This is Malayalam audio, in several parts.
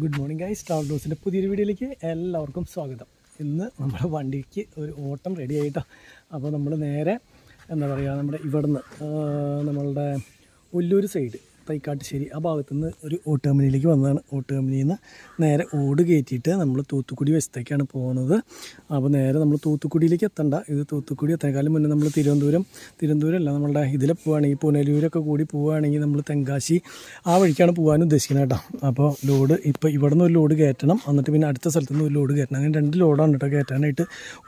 ഗുഡ് മോർണിംഗ് ഗൈസ് ട്രാവൽ ഡോസിന്റെ പുതിയൊരു വീഡിയോയിലേക്ക് എല്ലാവർക്കും സ്വാഗതം. ഇന്ന് നമ്മുടെ വണ്ടിക്ക് ഒരു ഓട്ടം റെഡി ആയിട്ടോ. അപ്പോൾ നമ്മൾ നേരെ എന്താ പറയുക നമ്മുടെ ഇവിടുന്ന് നമ്മളുടെ ഒല്ലൂർ സൈഡ് തൈക്കാട്ടുശ്ശേരി ആ ഭാഗത്തു നിന്ന് ഒരു ഓട്ടോമിനിയിലേക്ക് വന്നതാണ്. ഓട്ടോമിനിയിൽ നിന്ന് നേരെ ഓട് കയറ്റിയിട്ട് നമ്മൾ തൂത്തുക്കുടി വശത്തേക്കാണ് പോകുന്നത്. അപ്പോൾ നേരെ നമ്മൾ തൂത്തുക്കുടിയിലേക്ക് എത്തണ്ട. ഇത് തൂത്തുക്കുടി എത്തേക്കാളും മുന്നേ നമ്മൾ തിരുവനന്തപുരം തിരുവനന്തപുരം അല്ല നമ്മളുടെ ഇതിലെ പോവുകയാണെങ്കിൽ പുനലൂരൊക്കെ കൂടി പോവുകയാണെങ്കിൽ നമ്മൾ തെങ്കാശി ആ വഴിക്കാണ് പോകാൻ ഉദ്ദേശിക്കുന്നത് കേട്ടോ. അപ്പോൾ ലോഡ് ഇപ്പോൾ ഇവിടെ നിന്ന് ഒരു ലോഡ് കയറ്റണം. എന്നിട്ട് പിന്നെ അടുത്ത സ്ഥലത്ത് നിന്ന് ഒരു ലോഡ് കയറ്റണം. അങ്ങനെ രണ്ട് ലോഡാണ് കേട്ടോ കയറ്റാനായിട്ട്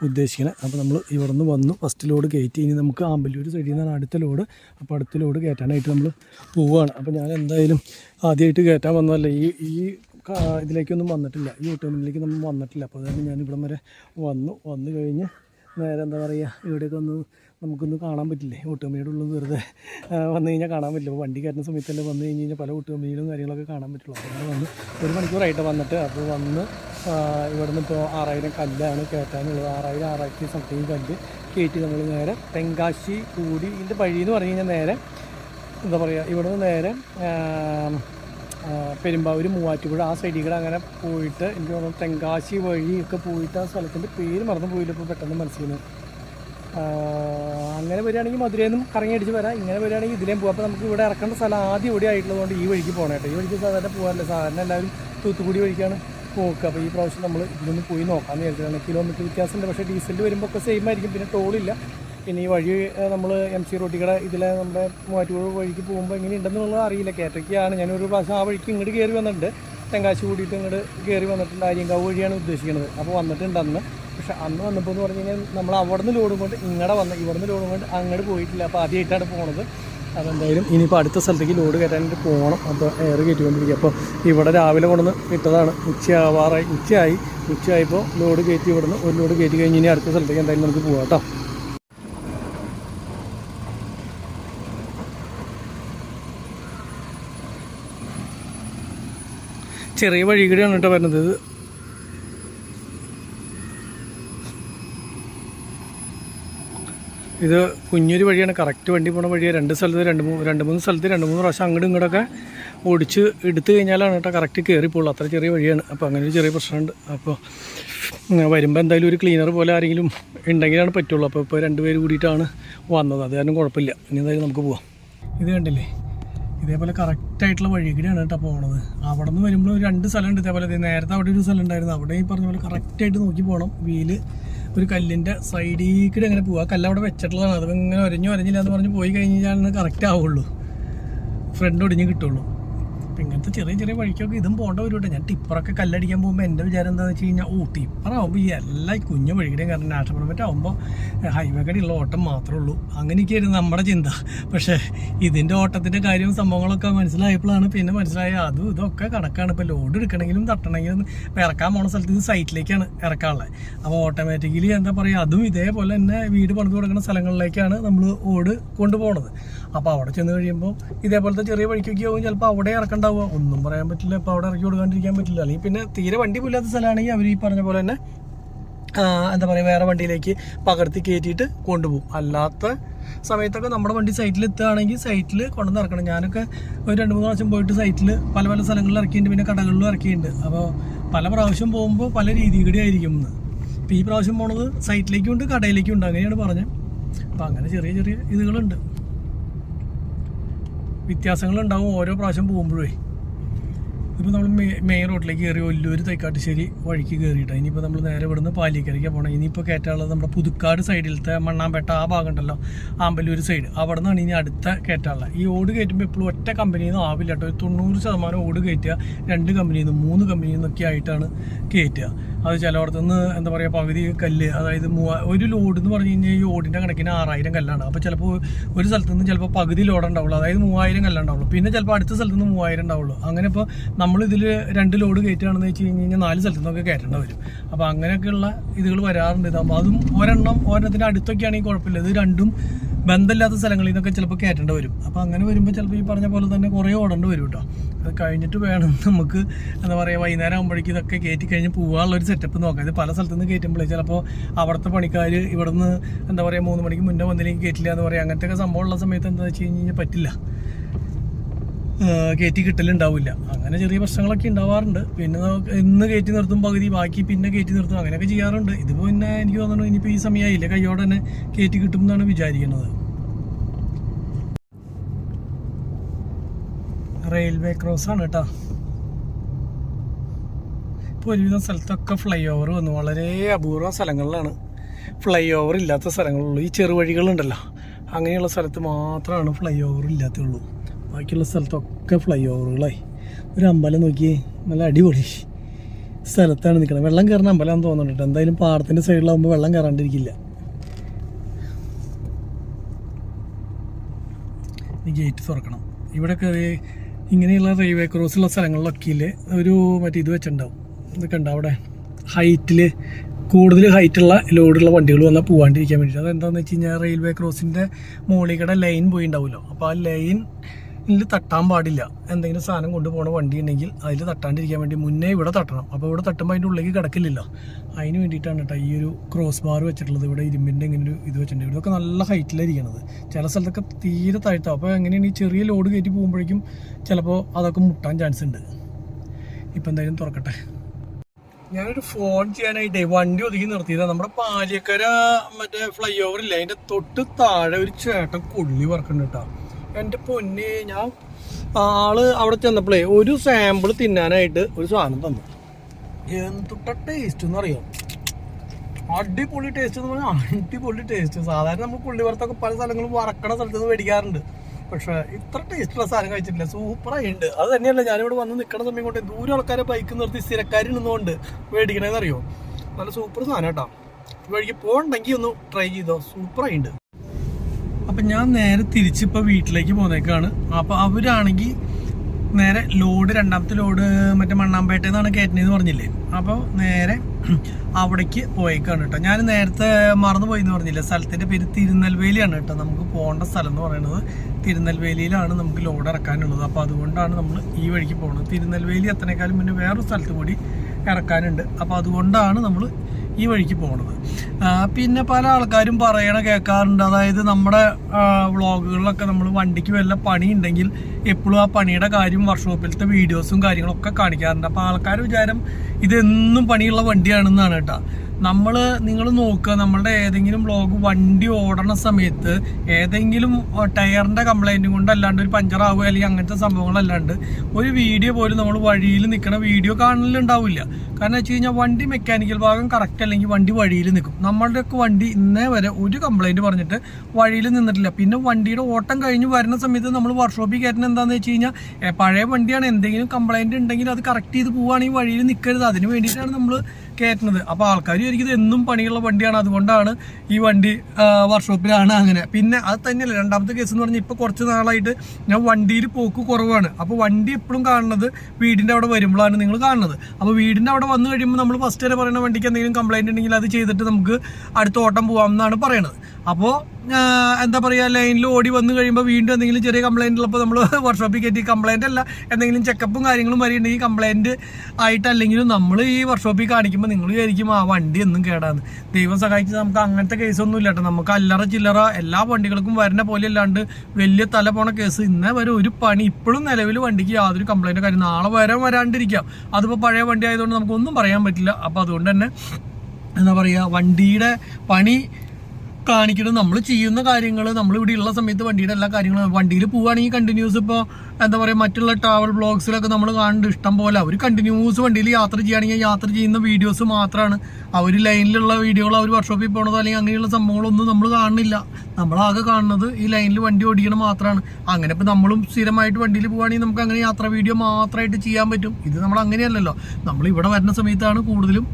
ഉദ്ദേശിക്കുന്നത് അപ്പോൾ നമ്മൾ ഇവിടെ നിന്ന് വന്നു. ഫസ്റ്റ് ലോഡ് കയറ്റി ഇനി നമുക്ക് ആമ്പല്ലൂർ സൈഡിൽ നിന്നാണ് അടുത്ത ലോഡ്. അപ്പോൾ അടുത്ത ലോഡ് കയറ്റാനായിട്ട് നമ്മൾ പോവുകയാണ് അപ്പോൾ ഞാൻ എന്തായാലും ആദ്യമായിട്ട് കയറ്റാൻ വന്നതല്ല? ഈ ഈ ഇതിലേക്കൊന്നും വന്നിട്ടില്ല. ഈ യൂട്യൂബിലേക്ക് നമ്മൾ വന്നിട്ടില്ല. അപ്പോൾ അതുകൊണ്ട് ഞാൻ ഇവിടം വരെ വന്നു. വന്നു കഴിഞ്ഞ് നേരെ എന്താ പറയുക ഇവിടെയൊക്കെ ഒന്ന് നമുക്കൊന്ന് കാണാൻ പറ്റില്ലേ? ഓട്ടോമിയുടെ ഉള്ളിൽ വെറുതെ വന്നു കഴിഞ്ഞാൽ കാണാൻ പറ്റില്ല. അപ്പോൾ വണ്ടി കയറ്റുന്ന സമയത്തല്ലേ വന്നു കഴിഞ്ഞ് കഴിഞ്ഞാൽ പല ഓട്ടോമിയിലും കാര്യങ്ങളൊക്കെ കാണാൻ പറ്റുള്ളൂ. അപ്പോൾ വന്ന്. ഒരു മണിക്കൂറായിട്ട് വന്നിട്ട്. അപ്പോൾ വന്ന് ഇവിടെ നിന്ന് ഇപ്പോൾ ആറായിരം കല്ലാണ് കയറ്റാനുള്ളത്. ആറായിരം ആറായിരത്തി സംതിങ് കല്ല് കയറ്റി നമ്മൾ നേരെ തെങ്കാശി കൂടി ഇതിന്റെ വഴി എന്ന് പറഞ്ഞു കഴിഞ്ഞാൽ നേരെ എന്താ പറയുക ഇവിടുന്ന് നേരെ ആം, ആ, പെരുമ്പാവൂർ മൂവാറ്റുപുഴ ആ സൈഡിൽ കൂടെ അങ്ങനെ പോയിട്ട് എനിക്ക് തോന്നുന്നു തെങ്കാശി വഴിയൊക്കെ പോയിട്ട് ആ സ്ഥലത്തിന്റെ പേര് മറന്നു പോയില്ല ഇപ്പോൾ പെട്ടെന്ന് മനസ്സിൽ അങ്ങനെ വരികയാണെങ്കിൽ മധുരയിൽ നിന്നും കറങ്ങി അടിച്ച് വരാം. ഇങ്ങനെ വരികയാണെങ്കിൽ ഇതിലേയും പോകാം അപ്പോൾ നമുക്ക് ഇവിടെ ഇറക്കേണ്ട സ്ഥലം ആദ്യം ഇവിടെ ആയിട്ടുള്ളതുകൊണ്ട് ഈ വഴിക്ക് പോകണം കേട്ടോ. ഈ വഴിക്ക് സാധാരണ പോകാറില്ല. സാധാരണ എല്ലാവരും തൂത്തുക്കുടി വഴിക്കാണ് നോക്കുക അപ്പോൾ ഈ പ്രാവശ്യം നമ്മൾ ഇതിലൊന്ന് പോയി നോക്കാമെന്ന് വിചാരിച്ചതാണ്. കിലോമീറ്റർ വ്യത്യാസമുണ്ട്. പക്ഷേ ഡീസലിൽ വരുമ്പോൾ ഒക്കെ സെയിം ആയിരിക്കും. പിന്നെ ടോളില്ല പിന്നെ ഈ വഴി നമ്മൾ എം സി റോട്ടിക്കട ഇതിലെ നമ്മുടെ മൂവാറ്റുപുഴ വഴിക്ക് പോകുമ്പോൾ എങ്ങനെയുണ്ടെന്നുള്ളത് അറിയില്ല. കേട്ടയ്ക്കാണ് ഞാനൊരു പ്രാവശ്യം ആ വഴിക്ക് ഇങ്ങോട്ട് കയറി വന്നിട്ടുണ്ട്. തെങ്കാശി കൂടിയിട്ട് ഇങ്ങോട്ട് കയറി വന്നിട്ടുണ്ട്. ആര്യങ്കാവ് വഴിയാണ് ഉദ്ദേശിക്കുന്നത് അപ്പോൾ വന്നിട്ടുണ്ട് അന്ന്. പക്ഷെ അന്ന് വന്നപ്പോൾ എന്ന് പറഞ്ഞു കഴിഞ്ഞാൽ നമ്മൾ അവിടെ നിന്ന് ലോഡും കൊണ്ട് ഇങ്ങടെ വന്ന് ഇവിടെ നിന്ന് ലോഡും കൊണ്ട് അങ്ങോട്ട് പോയിട്ടില്ല. അപ്പോൾ ആദ്യമായിട്ടാണ് പോണത്. അതെന്തായാലും ഇനിയിപ്പോൾ അടുത്ത സ്ഥലത്തേക്ക് ലോഡ് കയറ്റാനായിട്ട് പോകണം അപ്പോൾ എയർ കയറ്റിക്കൊണ്ടിരിക്കുക അപ്പോൾ ഇവിടെ രാവിലെ കൊണ്ടുവന്ന് ഇട്ടതാണ്. ഉച്ചയാവാറായി ഉച്ചയായി. ഉച്ചയായപ്പോൾ ലോഡ് കയറ്റി ഇവിടുന്ന് ഒരു ലോഡ് കയറ്റി കഴിഞ്ഞ് ഇനി അടുത്ത സ്ഥലത്തേക്ക് എന്തായാലും നമുക്ക് പോകാം കേട്ടോ. ചെറിയ വഴി കൂടിയാണ് കേട്ടോ വരുന്നത്. ഇത് ഇത് കുഞ്ഞൊരു വഴിയാണ്. കറക്റ്റ് വണ്ടി പോണ വഴിയാണ് രണ്ട് സ്ഥലത്ത് രണ്ട് മൂന്ന് രണ്ട് മൂന്ന് സ്ഥലത്ത് രണ്ട് മൂന്ന് പ്രാവശ്യം അങ്ങോട്ടും ഇങ്ങോട്ടൊക്കെ ഓടിച്ച് എടുത്തു കഴിഞ്ഞാലാണ് കേട്ടോ കറക്റ്റ് കയറിപ്പോളൂ അത്ര ചെറിയ വഴിയാണ്. അപ്പോൾ അങ്ങനെ ഒരു ചെറിയ പ്രശ്നമുണ്ട്. അപ്പോൾ വരുമ്പോൾ എന്തായാലും ഒരു ക്ലീനർ പോലെ ആരെങ്കിലും ഉണ്ടെങ്കിലാണ് പറ്റുള്ളൂ. അപ്പോൾ ഇപ്പോൾ രണ്ടുപേർ കൂടിയിട്ടാണ് വന്നത്. അത് കാരണം കുഴപ്പമില്ല. ഇനി എന്തായാലും നമുക്ക് പോവാം. ഇത് കണ്ടില്ലേ? ഇതേപോലെ കറക്റ്റായിട്ടുള്ള വഴി കൂടിയാണ് കേട്ടോ പോകണത് അവിടെ നിന്ന് വരുമ്പോൾ രണ്ട് സ്ഥലമുണ്ട് ഇതേപോലെ. നേരത്തെ അവിടെ ഒരു സ്ഥലം ഉണ്ടായിരുന്നു അവിടെ ഈ പറഞ്ഞ പോലെ കറക്റ്റായിട്ട് നോക്കി പോകണം വീൽ ഒരു കല്ലിന്റെ സൈഡിൽ കൂടി അങ്ങനെ പോവുക കല്ല് അവിടെ വെച്ചിട്ടുള്ളതാണ്. അത് ഇങ്ങനെ ഒരഞ്ഞു ഒരഞ്ഞില്ല എന്ന് പറഞ്ഞ് പോയി കഴിഞ്ഞാൽ കറക്റ്റ് ആവുള്ളൂ. ഫ്രണ്ട് ഒടിഞ്ഞ് കിട്ടുള്ളൂ. അപ്പം ഇങ്ങനത്തെ ചെറിയ ചെറിയ വഴിക്കൊക്കെ ഇതും പോകേണ്ട വരും ഞാൻ ടിപ്പറൊക്കെ കല്ലടിക്കാൻ പോകുമ്പോൾ എന്റെ വിചാരം എന്താണെന്ന് വെച്ച് കഴിഞ്ഞാൽ ഓ ടിപ്പറാകുമ്പോൾ ഈ എല്ലാ കുഞ്ഞു വഴിയുടെയും കാരണം നാഷണൽ പെർമിറ്റ് ആകുമ്പോൾ ഹൈവേ കടിയുള്ള ഓട്ടം മാത്രമേ ഉള്ളൂ. അങ്ങനെയൊക്കെയായിരുന്നു നമ്മുടെ ചിന്ത. പക്ഷേ ഇതിന്റെ ഓട്ടത്തിന്റെ കാര്യവും സംഭവങ്ങളൊക്കെ മനസ്സിലായപ്പോഴാണ് പിന്നെ മനസ്സിലായ അതും ഇതൊക്കെ കണക്കാണ്. ഇപ്പോൾ ലോഡ് എടുക്കണമെങ്കിലും തട്ടണമെങ്കിലും ഇപ്പോൾ ഇറക്കാൻ പോണ സ്ഥലത്ത് ഇത് സൈറ്റിലേക്കാണ് ഇറക്കാനുള്ളത് അപ്പോൾ ഓട്ടോമാറ്റിക്കലി എന്താ പറയുക അതും ഇതേപോലെ തന്നെ വീട് പണിത് കൊടുക്കുന്ന സ്ഥലങ്ങളിലേക്കാണ് നമ്മൾ ഓട് കൊണ്ടുപോകുന്നത് അപ്പോൾ അവിടെ ചെന്ന് കഴിയുമ്പോൾ ഇതേപോലത്തെ ചെറിയ വഴിക്കൊക്കെ ആവും. ചിലപ്പോൾ അവിടെ ഇറക്കണ്ടാവുക ഒന്നും പറയാൻ പറ്റില്ല. ഇപ്പോൾ അവിടെ ഇറക്കി കൊടുക്കാണ്ടിരിക്കാൻ പറ്റില്ല. അല്ലെങ്കിൽ പിന്നെ തീരെ വണ്ടി പോലാത്ത സ്ഥലമാണെങ്കിൽ അവർ ഈ പറഞ്ഞ പോലെ തന്നെ എന്താ പറയുക വേറെ വണ്ടിയിലേക്ക് പകർത്തി കയറ്റിയിട്ട് കൊണ്ടുപോകും. അല്ലാത്ത സമയത്തൊക്കെ നമ്മുടെ വണ്ടി സൈറ്റിൽ എത്തുകയാണെങ്കിൽ സൈറ്റിൽ കൊണ്ടുവന്ന് ഇറക്കണം. ഞാനൊക്കെ ഒരു രണ്ട് മൂന്ന് പ്രാവശ്യം പോയിട്ട് സൈറ്റിൽ പല പല സ്ഥലങ്ങളിൽ ഇറക്കിയിട്ടുണ്ട്. പിന്നെ കടകളിലും ഇറക്കിയിട്ടുണ്ട്. അപ്പോൾ പല പ്രാവശ്യം പോകുമ്പോൾ പല രീതി കൂടി ആയിരിക്കും എന്ന് അപ്പോൾ ഈ പ്രാവശ്യം പോണത് സൈറ്റിലേക്കും ഉണ്ട് കടയിലേക്കും ഉണ്ട്. അങ്ങനെയാണ് പറഞ്ഞത്. അപ്പോൾ അങ്ങനെ ചെറിയ ചെറിയ ഇതുകളുണ്ട്. വ്യത്യാസങ്ങളുണ്ടാവും. ഓരോ പ്രാവശ്യം പോകുമ്പോഴേ. ഇപ്പോൾ നമ്മൾ മെയിൻ റോഡിലേക്ക് കയറി ഒല്ലൂർ തൈക്കാട്ടുശ്ശേരി വഴിക്ക് കയറിയിട്ട് ഇനിയിപ്പോൾ നമ്മൾ നേരെ ഇവിടുന്ന് പാലിക്കരയ്ക്ക് പോകണം ഇനിയിപ്പോൾ കയറ്റാനുള്ളത് നമ്മുടെ പുതുക്കാട് സൈഡിലത്തെ മണ്ണാമ്പേട്ട ആ ഭാഗം ഉണ്ടല്ലോ ആമ്പല്ലൂർ സൈഡ് അവിടെ നിന്നാണ് ഇനി അടുത്ത കയറ്റാനുള്ളത് ഈ ഓട് കയറ്റുമ്പോൾ എപ്പോഴും ഒറ്റ കമ്പനിയിൽ നിന്ന് ആവില്ല കേട്ടോ ഒരു തൊണ്ണൂറ് ശതമാനം ഓട് കയറ്റുക രണ്ട് കമ്പനിയിൽ നിന്ന് മൂന്ന് കമ്പനിയിൽ നിന്നൊക്കെ ആയിട്ടാണ് കയറ്റുക അത് ചിലയിടത്തുനിന്ന് എന്താ പറയുക പകുതി കല്ല് അതായത് മൂവ ഒരു ലോഡ് എന്ന് പറഞ്ഞു കഴിഞ്ഞാൽ ഈ ഓടിന്റെ കണക്കിന് ആറായിരം കല്ലാണ്. അപ്പോൾ ചിലപ്പോൾ ഒരു സ്ഥലത്ത് നിന്ന് ചിലപ്പോൾ പകുതി ലോഡ് ഉണ്ടാവുള്ളൂ അതായത് മൂവായിരം കല്ലുണ്ടാവുള്ളൂ. പിന്നെ ചിലപ്പോൾ അടുത്ത സ്ഥലത്ത് നിന്ന് മൂവായിരം ഉണ്ടാവുള്ളൂ. അങ്ങനെ ഇപ്പോൾ നമ്മളിതിൽ രണ്ട് ലോഡ് കയറ്റുകയാണെന്ന് വെച്ച് കഴിഞ്ഞ് കഴിഞ്ഞാൽ നാല് സ്ഥലത്തു നിന്നൊക്കെ കയറ്റേണ്ടി വരും. അപ്പോൾ അങ്ങനെയൊക്കെയുള്ള ഇതുകൾ വരാറുണ്ട്. ഇതാകുമ്പോൾ അതും ഒരെണ്ണം ഒരെണ്ണത്തിന്റെ അടുത്തൊക്കെ ആണെങ്കിൽ കുഴപ്പമില്ല. ഇത് രണ്ടും ബന്ധമില്ലാത്ത സ്ഥലങ്ങളിൽ നിന്നൊക്കെ ചിലപ്പോൾ കയറ്റേണ്ടി വരും. അപ്പോൾ അങ്ങനെ വരുമ്പോൾ ചിലപ്പോൾ ഈ പറഞ്ഞ പോലെ തന്നെ കുറേ ഓടേണ്ടി വരും കേട്ടോ. അത് കഴിഞ്ഞിട്ട് വേണം നമുക്ക് എന്താ പറയുക വൈകുന്നേരം ആകുമ്പോഴേക്കും ഇതൊക്കെ കയറ്റി കഴിഞ്ഞ് പോകാനുള്ളൊരു സെറ്റപ്പ് നോക്കാം. ഇത് പല സ്ഥലത്തു നിന്ന് കയറ്റുമ്പോഴേ ചിലപ്പോൾ അവിടുത്തെ പണിക്കാർ ഇവിടെ നിന്ന് എന്താ പറയുക മൂന്ന് മണിക്ക് മുന്നേ വന്നില്ലെങ്കിൽ കയറ്റില്ല എന്ന് പറയാം. അങ്ങനത്തെ ഒക്കെ സംഭവമുള്ള സമയത്ത് എന്താ വെച്ച് കഴിഞ്ഞ് കഴിഞ്ഞാൽ പറ്റില്ല. കയറ്റി കിട്ടലുണ്ടാവില്ല. അങ്ങനെ ചെറിയ പ്രശ്നങ്ങളൊക്കെ ഉണ്ടാവാറുണ്ട്. പിന്നെ ഇന്ന് കയറ്റി നിർത്തും പകുതി ബാക്കി പിന്നെ കയറ്റി നിർത്തും. അങ്ങനെയൊക്കെ ചെയ്യാറുണ്ട്. ഇതിപ്പോൾ പിന്നെ എനിക്ക് തോന്നുന്നു ഇനിയിപ്പോൾ ഈ സമയമായില്ല കയ്യോടെ തന്നെ കയറ്റി കിട്ടും എന്നാണ് വിചാരിക്കുന്നത്. റെയിൽവേ ക്രോസ് ആണ് കേട്ടോ. ഇപ്പോൾ ഒരുവിധം സ്ഥലത്തൊക്കെ ഫ്ലൈ ഓവർ വന്നു. വളരെ അപൂർവ സ്ഥലങ്ങളിലാണ്. ഫ്ലൈ ഓവർ ഇല്ലാത്ത സ്ഥലങ്ങളുള്ളൂ ഈ ചെറുവഴികളുണ്ടല്ലോ. അങ്ങനെയുള്ള സ്ഥലത്ത് മാത്രമാണ് ഫ്ലൈ ഓവർ ഇല്ലാത്തുള്ളൂ ബാക്കിയുള്ള സ്ഥലത്തൊക്കെ ഫ്ലൈ ഓവറുകളായി ഒരു അമ്പലം നോക്കി നല്ല അടിപൊളി സ്ഥലത്താണ് നിൽക്കുന്നത് വെള്ളം കയറുന്ന അമ്പലമാണെന്ന് തോന്നുന്നുണ്ട് എന്തായാലും പാടത്തിന്റെ സൈഡിലാകുമ്പോൾ വെള്ളം കയറാണ്ടിരിക്കില്ല. ഗേറ്റ് തുറക്കണം. ഇവിടെ കയറി ഇങ്ങനെയുള്ള റെയിൽവേ ക്രോസുള്ള സ്ഥലങ്ങളിലൊക്കെ ഇല്ലേ ഒരു മറ്റേ ഇത് വെച്ചിട്ടുണ്ടാവും. ഇതൊക്കെ ഉണ്ടാവും അവിടെ? ഹൈറ്റിൽ കൂടുതൽ ഹൈറ്റുള്ള ലോഡുള്ള വണ്ടികൾ വന്നാൽ പോകാണ്ടിരിക്കാൻ വേണ്ടിയിട്ട് അതെന്താണെന്ന് വെച്ച് കഴിഞ്ഞാൽ റെയിൽവേ ക്രോസിന്റെ മുകളിൽ കൂടെ ലൈൻ പോയി ഉണ്ടാവുമല്ലോ അപ്പോൾ ആ ലൈനിൽ തട്ടാൻ പാടില്ല. എന്തെങ്കിലും സാധനം കൊണ്ടുപോകണ വണ്ടി ഉണ്ടെങ്കിൽ അതിൽ തട്ടാണ്ടിരിക്കാൻ വേണ്ടി മുന്നേ ഇവിടെ തട്ടണം. അപ്പോൾ ഇവിടെ തട്ടുമ്പോൾ അതിന്റെ ഉള്ളിലേക്ക് കിടക്കില്ലല്ലോ. അതിന് വേണ്ടിയിട്ടാണ് കേട്ടോ ഈ ഒരു ക്രോസ് ബാർ വെച്ചിട്ടുള്ളത്. ഇവിടെ ഇരുമ്പിന്റെ ഇങ്ങനെ ഒരു ഇത് വെച്ചിട്ടുണ്ട്. ഇതൊക്കെ നല്ല ഹൈറ്റിലായിരിക്കണത് ചില സ്ഥലത്തൊക്കെ തീരെ താഴ്ത്താം. അപ്പോൾ എങ്ങനെയാണ് ഈ ചെറിയ ലോഡ് കയറ്റി പോകുമ്പോഴേക്കും ചിലപ്പോൾ അതൊക്കെ മുട്ടാൻ ചാൻസ് ഉണ്ട്. ഇപ്പം എന്തായാലും തുറക്കട്ടെ. ഞാനൊരു ഫോൺ ചെയ്യാനായിട്ടേ വണ്ടി ഒതുക്കി നിർത്തിയതാണ് നമ്മുടെ പാലിയക്കര മറ്റേ ഫ്ലൈ ഓവർ ഇല്ല? അതിന്റെ തൊട്ട് താഴെ ഒരു ചേട്ടൻ കൊള്ളി പറക്കുന്നുണ്ട് കേട്ടോ എന്റെ പൊന്നെ ഞാൻ ആൾ അവിടെ ചെന്നപ്പോഴേ ഒരു സാമ്പിൾ തിന്നാനായിട്ട് ഒരു സാധനം തന്നു. എന്തുട്ട ടേസ്റ്റ് എന്ന് അറിയാം? അടിപൊളി ടേസ്റ്റ് എന്ന് പറഞ്ഞാൽ അടിപൊളി ടേസ്റ്റ് സാധാരണ നമ്മൾ പുള്ളി വറുത്തൊക്കെ പല സ്ഥലങ്ങളും വറക്കണ സ്ഥലത്ത് നിന്ന് മേടിക്കാറുണ്ട്. പക്ഷെ ഇത്ര ടേസ്റ്റുള്ള സാധനം കഴിച്ചിട്ടില്ല. സൂപ്പറായിട്ടുണ്ട് അത് തന്നെയല്ല ഞാനിവിടെ വന്ന് നിൽക്കുന്ന സമയം കൊണ്ട് ദൂരം ആൾക്കാരെ ബൈക്ക് നിർത്തി സ്ഥിരക്കാരി നിന്നുകൊണ്ട് മേടിക്കണേന്ന് അറിയോ നല്ല സൂപ്പർ സാധനം കേട്ടോ. വഴിക്ക് പോകണ്ടെങ്കിൽ ഒന്ന് ട്രൈ ചെയ്തോ. സൂപ്പറായിട്ടുണ്ട് അപ്പം ഞാൻ നേരെ തിരിച്ചിപ്പോൾ വീട്ടിലേക്ക് പോന്നേക്കാണ്. അപ്പോൾ അവരാണെങ്കിൽ നേരെ ലോഡ് രണ്ടാമത്തെ ലോഡ് മറ്റേ മണ്ണാമ്പേട്ടയിൽ നിന്നാണ് കയറ്റുന്നതെന്ന് പറഞ്ഞില്ലേ? അപ്പോൾ നേരെ അവിടേക്ക് പോയേക്കാണ് കേട്ടോ ഞാൻ നേരത്തെ മറന്നു പോയി എന്ന് പറഞ്ഞില്ലേ? സ്ഥലത്തിന്റെ പേര് തിരുനെൽവേലിയാണ് കേട്ടോ നമുക്ക് പോകേണ്ട സ്ഥലം എന്ന് പറയുന്നത് തിരുനെൽവേലിയിലാണ് നമുക്ക് ലോഡ് ഇറക്കാനുള്ളത്. അപ്പോൾ അതുകൊണ്ടാണ് നമ്മൾ ഈ വഴിക്ക് പോകുന്നത് തിരുനെൽവേലി എത്തനേക്കാളും മുന്നേ വേറൊരു സ്ഥലത്ത് കൂടി ഇറക്കാനുണ്ട്. അപ്പോൾ അതുകൊണ്ടാണ് നമ്മൾ ഈ വഴിക്ക് പോണത്. പിന്നെ പല ആൾക്കാരും പറയണ കേൾക്കാറുണ്ട് അതായത് നമ്മുടെ വ്ളോഗുകളിലൊക്കെ നമ്മൾ വണ്ടിക്ക് വല്ല പണി ഉണ്ടെങ്കിൽ എപ്പോഴും ആ പണിയുടെ കാര്യം വർക്ക്ഷോപ്പിലത്തെ വീഡിയോസും കാര്യങ്ങളൊക്കെ കാണിക്കാറുണ്ട്. അപ്പോൾ ആൾക്കാർ വിചാരം ഇതെന്നും പണിയുള്ള വണ്ടിയാണെന്നാണ് കേട്ടോ. നമ്മൾ നിങ്ങൾ നോക്കുക നമ്മളുടെ ഏതെങ്കിലും ബ്ലോഗ് വണ്ടി ഓടണ സമയത്ത് ഏതെങ്കിലും ടയറിന്റെ കംപ്ലൈന്റും കൊണ്ട് അല്ലാണ്ട് ഒരു പഞ്ചർ ആവുക അല്ലെങ്കിൽ അങ്ങനത്തെ സംഭവങ്ങളല്ലാണ്ട് ഒരു വീഡിയോ പോലും നമ്മൾ വഴിയിൽ നിൽക്കണ വീഡിയോ കാണലുണ്ടാവില്ല. കാരണം വെച്ച് കഴിഞ്ഞാൽ വണ്ടി മെക്കാനിക്കൽ ഭാഗം കറക്റ്റ് അല്ലെങ്കിൽ വണ്ടി വഴിയിൽ നിൽക്കും നമ്മളുടെയൊക്കെ വണ്ടി ഇന്നേ വരെ ഒരു കംപ്ലൈന്റ് പറഞ്ഞിട്ട് വഴിയിൽ നിന്നിട്ടില്ല. പിന്നെ വണ്ടിയുടെ ഓട്ടം കഴിഞ്ഞ് വരുന്ന സമയത്ത് നമ്മൾ വർക്ക്ഷോപ്പിൽ കയറ്റുന്ന എന്താണെന്ന് വെച്ച് കഴിഞ്ഞാൽ പഴയ വണ്ടിയാണ് എന്തെങ്കിലും കംപ്ലൈന്റ് ഉണ്ടെങ്കിൽ അത് കറക്റ്റ് ചെയ്ത് പോവുകയാണെങ്കിൽ വഴിയിൽ നിൽക്കരുത് അതിന് വേണ്ടിയിട്ടാണ് നമ്മൾ കയറ്റുന്നത്. അപ്പോൾ ആൾക്കാർ ഇത് എന്നും പണിയുള്ള വണ്ടിയാണ്. അതുകൊണ്ടാണ് ഈ വണ്ടി വർക്ക്ഷോപ്പിലാണ് അങ്ങനെ. പിന്നെ അത് തന്നെയല്ല രണ്ടാമത്തെ കേസ് എന്ന് പറഞ്ഞാൽ ഇപ്പോൾ കുറച്ച് നാളായിട്ട് ഞാൻ വണ്ടിയിൽ പോക്ക് കുറവാണ്. അപ്പോൾ വണ്ടി എപ്പോഴും കാണുന്നത് വീടിന്റെ അവിടെ വരുമ്പോഴാണ് നിങ്ങൾ കാണുന്നത്. അപ്പോൾ വീടിന്റെ അവിടെ വന്നു കഴിയുമ്പോൾ നമ്മൾ ഫസ്റ്റ് വരെ പറയുന്ന വണ്ടിക്ക് എന്തെങ്കിലും കംപ്ലൈന്റ് ഉണ്ടെങ്കിൽ അത് ചെയ്തിട്ട് നമുക്ക് അടുത്ത ഓട്ടം എന്നാണ് പറയണത്. അപ്പോൾ എന്താ പറയുക ലൈനിൽ ഓടി വന്നു കഴിയുമ്പോൾ വീണ്ടും എന്തെങ്കിലും ചെറിയ കംപ്ലൈന്റ് ഉള്ളപ്പോൾ നമ്മൾ വർക്ക്ഷോപ്പിൽ കയറ്റി കംപ്ലൈന്റ് അല്ല എന്തെങ്കിലും ചെക്കപ്പും കാര്യങ്ങളും വരെ ഉണ്ടെങ്കിൽ കംപ്ലൈന്റ് ആയിട്ടല്ലെങ്കിലും നമ്മൾ ഈ വർക്ക്ഷോപ്പിൽ കാണിക്കുമ്പോൾ നിങ്ങൾ വിചാരിക്കും ആ വണ്ടി എന്നും കേടാന്ന്. ദൈവം സഹായിച്ച് നമുക്ക് അങ്ങനത്തെ കേസൊന്നും ഇല്ല കേട്ടോ നമുക്ക് അല്ലറ ചില്ലറ എല്ലാ വണ്ടികൾക്കും വരുന്ന പോലെ അല്ലാണ്ട് വലിയ തല പോണ കേസ് ഇന്നേ വരെ ഒരു പണി ഇപ്പോഴും നിലവിൽ വണ്ടിക്ക് യാതൊരു കംപ്ലൈന്റോ കാര്യം നാളെ വരെ വരാണ്ടിരിക്കാം. അതിപ്പോൾ പഴയ വണ്ടി ആയതുകൊണ്ട് നമുക്കൊന്നും പറയാൻ പറ്റില്ല. അപ്പോൾ അതുകൊണ്ട് തന്നെ എന്താ പറയുക വണ്ടിയുടെ പണി കാണിക്കുന്നത് നമ്മൾ ചെയ്യുന്ന കാര്യങ്ങൾ നമ്മൾ ഇവിടെ ഉള്ള സമയത്ത് വണ്ടിയുടെ എല്ലാ കാര്യങ്ങളും വണ്ടിയിൽ പോവുകയാണെങ്കിൽ കണ്ടിന്യൂസ് ഇപ്പോൾ എന്താ പറയുക മറ്റുള്ള ട്രാവൽ ബ്ലോഗ്സിലൊക്കെ നമ്മൾ കാണുന്നുണ്ട്. ഇഷ്ടം പോലെ അവർ കണ്ടിന്യൂസ് വണ്ടിയിൽ യാത്ര ചെയ്യുകയാണെങ്കിൽ യാത്ര ചെയ്യുന്ന വീഡിയോസ് മാത്രമാണ് അവർ ലൈനിലുള്ള വീഡിയോകൾ അവർ വർക്ക്ഷോപ്പിൽ പോണതോ അല്ലെങ്കിൽ അങ്ങനെയുള്ള സംഭവങ്ങളൊന്നും നമ്മൾ കാണുന്നില്ല. നമ്മളാകെ കാണുന്നത് ഈ ലൈനിൽ വണ്ടി ഓടിക്കണം മാത്രമാണ് അങ്ങനെ ഇപ്പോൾ നമ്മളും സ്ഥിരമായിട്ട് വണ്ടിയിൽ പോവുകയാണെങ്കിൽ നമുക്ക് അങ്ങനെ യാത്ര വീഡിയോ മാത്രമായിട്ട് ചെയ്യാൻ പറ്റും. ഇത് നമ്മൾ അങ്ങനെയല്ലല്ലോ. നമ്മൾ ഇവിടെ വരുന്ന സമയത്താണ് കൂടുതലും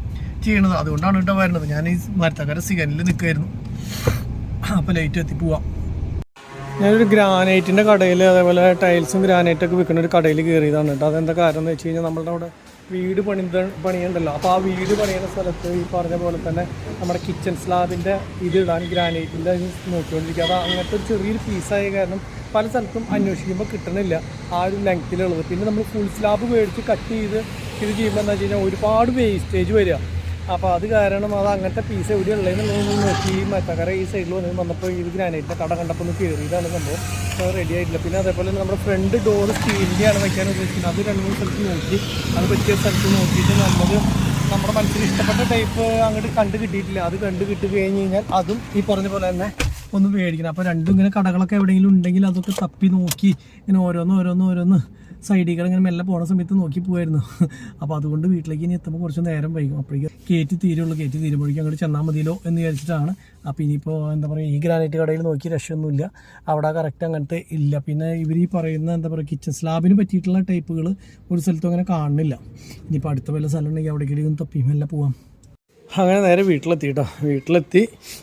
ചെയ്യണത്. അതുകൊണ്ടാണ് കേട്ടോ വരുന്നത്. ഞാൻ ഈ മരത്തക്കര സിഗനിൽ നിൽക്കുമായിരുന്നു അപ്പോൾ ലൈറ്റ് എത്തി പോവാം. ഞാനൊരു ഗ്രാനൈറ്റിന്റെ കടയിൽ അതേപോലെ ടൈൽസും ഗ്രാനൈറ്റൊക്കെ വിൽക്കുന്ന ഒരു കടയിൽ കയറിയതാണ് കേട്ടോ. അതെന്താ കാരണം എന്ന് വെച്ച് കഴിഞ്ഞാൽ നമ്മളുടെ അവിടെ വീട് പണിത പണിയുണ്ടല്ലോ. അപ്പോൾ ആ വീട് പണിയുന്ന സ്ഥലത്ത് ഈ പറഞ്ഞ പോലെ തന്നെ നമ്മുടെ കിച്ചൺ സ്ലാബിന്റെ ഇതിടാൻ ഗ്രാനൈറ്റിന്റെ നോക്കിക്കൊണ്ടിരിക്കുക. അത് അങ്ങനത്തെ ഒരു ചെറിയൊരു പീസായ കാരണം പല സ്ഥലത്തും അന്വേഷിക്കുമ്പോൾ കിട്ടണില്ല. ആ ഒരു ലെങ്ത്തിലുള്ളത് പിന്നെ നമ്മൾ ഫുൾ സ്ലാബ് മേടിച്ച് കട്ട് ചെയ്ത് ഇത് ചെയ്യുമ്പോൾ എന്താ വെച്ച് കഴിഞ്ഞാൽ ഒരുപാട് വേസ്റ്റേജ് വരിക. അപ്പോൾ അത് കാരണം അത് അങ്ങനത്തെ പീസ് എവിടെ ഉള്ളതെന്നുള്ളത് നോക്കി. മറ്റക്കര ഈ സൈഡിൽ വന്ന് വന്നപ്പോൾ ഇത് ഗ്രാനൈറ്റിന്റെ കട കണ്ടപ്പോൾ ഒന്ന് കയറിയതാണ് സംഭവം. അപ്പോൾ റെഡി ആയിട്ടില്ല. പിന്നെ അതേപോലെ നമ്മുടെ ഫ്രണ്ട് ഡോർ സ്റ്റീലിന്റെയാണ് വയ്ക്കാൻ ഉദ്ദേശിക്കുന്നത്. അത് രണ്ട് മൂന്ന് സ്ഥലത്ത് നോക്കി. അത് പറ്റിയ സ്ഥലത്ത് നോക്കിയിട്ട് നമുക്ക് നമ്മുടെ മനസ്സിൽ ഇഷ്ടപ്പെട്ട ടൈപ്പ് അങ്ങോട്ട് കണ്ടു കിട്ടിയിട്ടില്ല. അത് കണ്ടു കിട്ടി കഴിഞ്ഞ് കഴിഞ്ഞാൽ അതും ഈ പറഞ്ഞ പോലെ തന്നെ ഒന്ന് മേടിക്കണം. അപ്പോൾ രണ്ടും ഇങ്ങനെ കടകളൊക്കെ എവിടെയെങ്കിലും ഉണ്ടെങ്കിൽ അതൊക്കെ തപ്പി നോക്കി. ഇങ്ങനെ ഓരോന്ന് ഓരോന്ന് ഓരോന്ന് സൈഡിൽ ഇങ്ങനെ മെല്ലെ പോണ സമയത്ത് നോക്കി പോയായിരുന്നു അപ്പോൾ അതുകൊണ്ട് വീട്ടിലേക്ക് ഇനി എത്തുമ്പോൾ കുറച്ച് നേരം വൈകും. അപ്പോഴേക്കും കയറ്റി തീരുള്ളൂ. കയറ്റി തീരുമ്പോഴേക്കും അങ്ങോട്ട് ചെന്നാൽ മതിയല്ലോ എന്ന് വിചാരിച്ചിട്ടാണ്. അപ്പോൾ ഇനിയിപ്പോൾ എന്താ പറയുക ഈ ഗ്രാനൈറ്റ് കടയിൽ നോക്കി രക്ഷയൊന്നുമില്ല. അവിടെ കറക്റ്റ് അങ്ങനത്തെ ഇല്ല. പിന്നെ ഇവർ ഈ പറയുന്ന എന്താ പറയുക കിച്ചൺ സ്ലാബിന് പറ്റിയിട്ടുള്ള ടൈപ്പുകൾ ഒരു സ്ഥലത്തും അങ്ങനെ കാണുന്നില്ല. ഇനിയിപ്പോൾ അടുത്ത വല്ല സ്ഥലം ഉണ്ടെങ്കിൽ അവിടേക്ക് ഒന്ന് തപ്പി മെല്ലെ പോവാം. അങ്ങനെ നേരെ വീട്ടിലെത്തി കേട്ടോ വീട്ടിലെത്തി.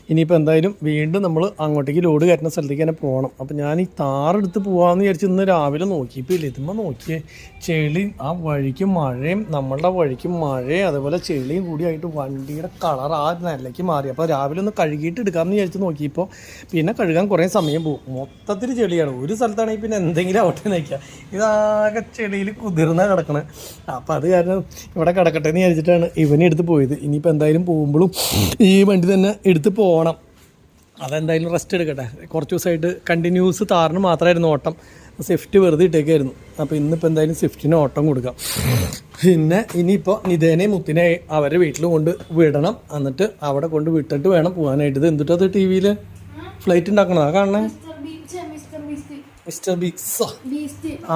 ഇനിയിപ്പോൾ എന്തായാലും വീണ്ടും നമ്മൾ അങ്ങോട്ടേക്ക് ലോഡ് കയറ്റുന്ന സ്ഥലത്തേക്ക് തന്നെ പോകണം. അപ്പോൾ ഞാൻ ഈ താറെടുത്ത് പോകാമെന്ന് വിചാരിച്ച് ഇന്ന് രാവിലെ നോക്കിയപ്പോൾ ഇല്ല. ഇതുമ്പോൾ നോക്കിയേ. ചെളി ആ വഴിക്ക് മഴയും നമ്മളുടെ വഴിക്ക് മഴയും അതുപോലെ ചെളിയും കൂടി ആയിട്ട് വണ്ടിയുടെ കളർ ആ നിലയ്ക്ക് മാറി. അപ്പോൾ രാവിലെ ഒന്ന് കഴുകിയിട്ട് എടുക്കാമെന്ന് വിചാരിച്ച് നോക്കിയപ്പോൾ പിന്നെ കഴുകാൻ കുറേ സമയം പോകും. മൊത്തത്തിൽ ചെളിയാണ്. ഒരു സ്ഥലത്താണെങ്കിൽ പിന്നെ എന്തെങ്കിലും ആവട്ടെ നയിക്കുക ഇതാകെ ചെളിയിൽ കുതിർന്ന കിടക്കണേ. അപ്പോൾ അത് കാരണം ഇവിടെ കിടക്കട്ടെ എന്ന് വിചാരിച്ചിട്ടാണ് ഇവനെടുത്ത് പോയത്. ഇനിയിപ്പോൾ എന്തായാലും പോകുമ്പോഴും ഈ വണ്ടി തന്നെ എടുത്ത് പോകണം. അതെന്തായാലും റെസ്റ്റ് എടുക്കട്ടെ. കുറച്ച് ദിവസമായിട്ട് കണ്ടിന്യൂസ് താറിന് മാത്രമായിരുന്നു ഓട്ടം. സ്വിഫ്റ്റ് വെറുതെ ഇട്ടേക്കായിരുന്നു. അപ്പോൾ ഇന്നിപ്പോൾ എന്തായാലും സ്വിഫ്റ്റിന് ഓട്ടം കൊടുക്കാം. പിന്നെ ഇനിയിപ്പോൾ നിതേനെ മുത്തിനെ അവരെ വീട്ടിൽ കൊണ്ട് വിടണം. എന്നിട്ട് അവിടെ കൊണ്ട് വിട്ടിട്ട് വേണം പോകാനായിട്ട്. ഇത് എന്തിട്ടത് ടി വിയിൽ ഫ്ലൈറ്റ് ഉണ്ടാക്കണതാ കാണണേ? മിസ്റ്റർ ബിക്സോ ആ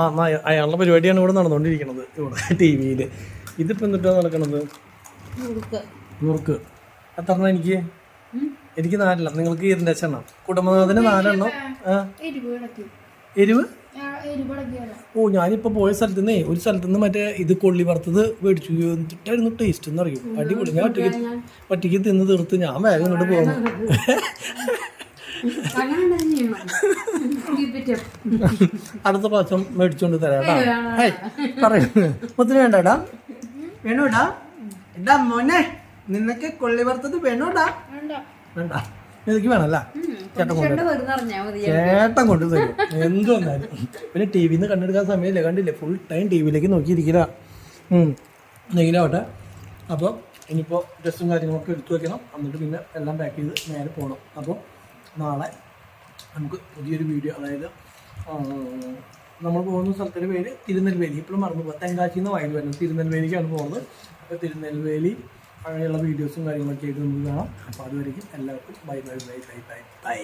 അയാളുടെ പരിപാടിയാണ് ഇവിടെ നടന്നുകൊണ്ടിരിക്കുന്നത് ഇവിടെ ടി വിയിൽ ഇതിപ്പോൾ എന്തിട്ടാണ് നടക്കണത്? നൂർക്ക്. എത്ര എണ്ണം എനിക്ക്? എനിക്ക് നാലെണ്ണം. നിങ്ങൾക്ക് ഇരുന്ന എണ്ണം കുടുംബനാഥന് നാലെണ്ണം. എരിവ്? ഓ ഞാനിപ്പോൾ പോയ സ്ഥലത്ത് നിന്നേ ഒരു സ്ഥലത്ത് നിന്ന് മറ്റേ ഇത് കൊള്ളി വറുത്തത് മേടിച്ചു. എന്നിട്ടായിരുന്നു ടേസ്റ്റ് എന്ന് അറിയും? അടിപൊളി. ഞാൻ ഒറ്റയ്ക്ക് ഒറ്റയ്ക്ക് തിന്ന് തീർത്ത് ഞാൻ വേഗം ഇങ്ങോട്ട് പോകുന്നു അടുത്ത പ്രാവശ്യം മേടിച്ചോണ്ട് തരാട്ടാ പറയൂ. മുത്തിന് വേണ്ടടാ. വേണോടാ എടാ മോനെ. നിനക്ക് കൊള്ളി വറുത്തത് വേണോടാ? വേണ്ട. എനിക്ക് വേണമല്ല? ചേട്ടൻ കൊണ്ട് ചേട്ടൻ കൊണ്ടു തരും. എന്ത് വന്നാലും പിന്നെ ടി വിന്ന് കണ്ടെടുക്കാൻ സമയമില്ല. കണ്ടില്ലേ? ഫുൾ ടൈം ടി വിയിലേക്ക് നോക്കിയിരിക്കില്ല എന്തെങ്കിലാവട്ടെ അപ്പോൾ ഇനിയിപ്പോൾ ഡ്രസ്സും കാര്യങ്ങളൊക്കെ എടുത്തു വെക്കണം. എന്നിട്ട് പിന്നെ എല്ലാം പാക്ക് ചെയ്ത് നേരെ പോകണം അപ്പോൾ നാളെ നമുക്ക് പുതിയൊരു വീഡിയോ അതായത് നമ്മൾ പോകുന്ന സ്ഥലത്തിന്റെ പേര് തിരുനെൽവേലി. ഇപ്പോഴും മറന്നു പോകാം തെങ്കാശിന്ന് വയൽ വരുന്നത് തിരുനെൽവേലിക്കാണ് പോകുന്നത്. അപ്പോൾ തിരുനെൽവേലി അങ്ങനെയുള്ള വീഡിയോസും കാര്യങ്ങളൊക്കെ ആയിട്ട് നമുക്ക് കാണാം. അപ്പോൾ അതുവരെയും എല്ലാവർക്കും bye bye bye bye bye bye.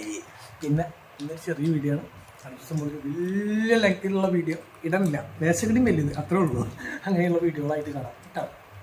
പിന്നെ ഇന്നൊരു ചെറിയ വീഡിയോ ആണ്. അടുത്ത വലിയ ലെങ്തിലുള്ള വീഡിയോ ഇടമില്ല ദേശക്കടിയും വലിയത് അത്രേ ഉള്ളൂ. അങ്ങനെയുള്ള വീഡിയോകളായിട്ട് കാണാം.